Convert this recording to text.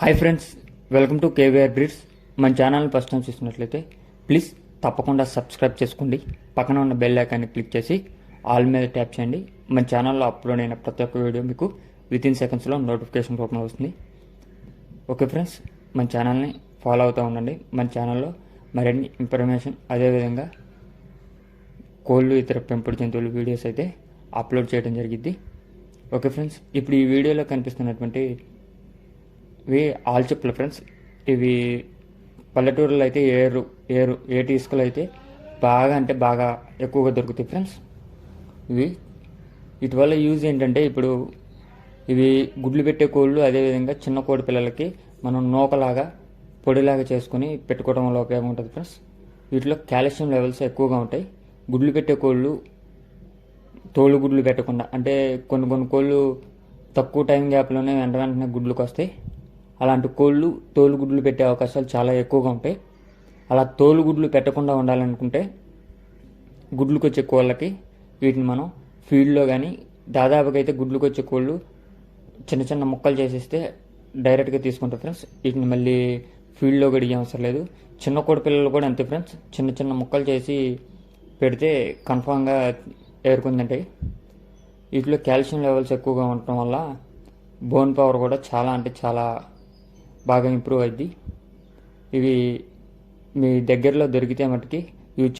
Hi friends welcome to KVR breeds మన ఛానల్ని first time చూసినట్లయితే ప్లీజ్ తప్పకుండా సబ్స్క్రైబ్ చేసుకోండి. పక్కన ఉన్న బెల్ ఐకాన్ని క్లిక్ చేసి ఆల్ మీద ట్యాప్ చేయండి. మన ఛానల్లో అప్లోడ్ అయిన ప్రతి ఒక్క వీడియో మీకు విత్ ఇన్ సెకండ్స్లో నోటిఫికేషన్ రూపంలో వస్తుంది ఓకే ఫ్రెండ్స్ మన ఛానల్ని ఫాలో అవుతూ ఉండండి. మన ఛానల్లో మరిన్ని ఇన్ఫర్మేషన్ అదేవిధంగా కోళ్ళు ఇతర పెంపుడు జంతువుల వీడియోస్ అయితే అప్లోడ్ చేయడం జరిగింది ఓకే ఫ్రెండ్స్ ఇప్పుడు ఈ వీడియోలో కనిపిస్తున్నటువంటి ఇవి ఆల్చెప్పులు ఫ్రెండ్స్ ఇవి పల్లెటూరులో అయితే ఏరు ఏరు ఏటి ఇసుకలు అయితే బాగా అంటే బాగా ఎక్కువగా దొరుకుతాయి ఫ్రెండ్స్ ఇవి వీటి వల్ల యూజ్ ఏంటంటే ఇప్పుడు ఇవి గుడ్లు పెట్టే కోళ్ళు అదేవిధంగా చిన్న కోడి పిల్లలకి మనం నూకలాగా పొడిలాగా చేసుకొని పెట్టుకోవడం వల్ల ఉపయోగం ఉంటుంది ఫ్రెండ్స్ వీటిలో కాల్షియం లెవెల్స్ ఎక్కువగా ఉంటాయి. గుడ్లు పెట్టే కోళ్ళు తోలు గుడ్లు పెట్టకుండా అంటే కొన్ని కొన్ని కోళ్ళు తక్కువ టైం గ్యాప్లోనే వెంట వెంటనే గుడ్లకు వస్తాయి. అలాంటి కోళ్ళు తోలు గుడ్లు పెట్టే అవకాశాలు చాలా ఎక్కువగా ఉంటాయి. అలా తోలు గుడ్లు పెట్టకుండా ఉండాలనుకుంటే గుడ్లకు వచ్చే కోళ్ళకి వీటిని మనం ఫీల్డ్లో కానీ దాదాపుగా అయితే గుడ్లకు వచ్చే కోళ్ళు చిన్న చిన్న ముక్కలు చేసేస్తే డైరెక్ట్గా తీసుకుంటారు ఫ్రెండ్స్. వీటిని మళ్ళీ ఫీల్డ్లో గడిగే అవసరం లేదు. చిన్న కోడి పిల్లలు కూడా అంతే ఫ్రెండ్స్. చిన్న చిన్న ముక్కలు చేసి పెడితే కన్ఫామ్గా ఏరుకుందంటాయి వీటిలో కాల్షియం లెవెల్స్ ఎక్కువగా ఉండటం వల్ల బోన్ పవర్ కూడా చాలా అంటే చాలా బాగా ఇంప్రూవ్ అయింది ఇవి మీ దగ్గరలో దొరికితే మటుకి